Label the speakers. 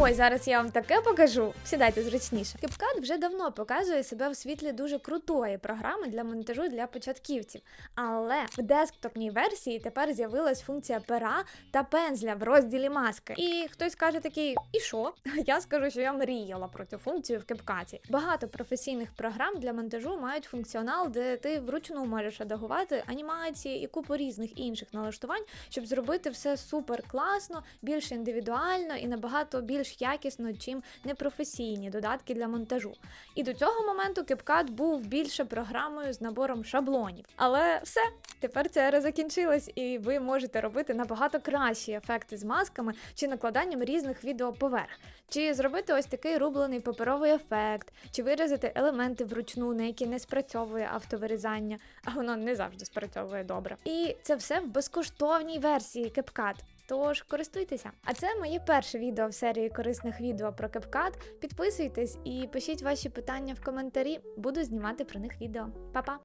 Speaker 1: Ой, зараз я вам таке покажу. Сідайте зручніше. CapCut вже давно показує себе в світлі дуже крутої програми для монтажу для початківців. Але в десктопній версії тепер з'явилась функція пера та пензля в розділі маски. І хтось каже такий, і що? Я скажу, що я мріяла про цю функцію в CapCut. Багато професійних програм для монтажу мають функціонал, де ти вручну можеш редагувати анімації і купу різних інших налаштувань, щоб зробити все супер класно, більш індивідуально і набагато більш якісно, чим непрофесійні додатки для монтажу. І до цього моменту CapCut був більше програмою з набором шаблонів. Але все, тепер ця ера закінчилась, і ви можете робити набагато кращі ефекти з масками чи накладанням різних відео поверх. Чи зробити ось такий рублений паперовий ефект, чи вирізати елементи вручну, на які не спрацьовує автовирізання, а воно не завжди спрацьовує добре. І це все в безкоштовній версії CapCut. Тож користуйтеся. А це моє перше відео в серії корисних відео про CapCut. Підписуйтесь і пишіть ваші питання в коментарі. Буду знімати про них відео. Па-па!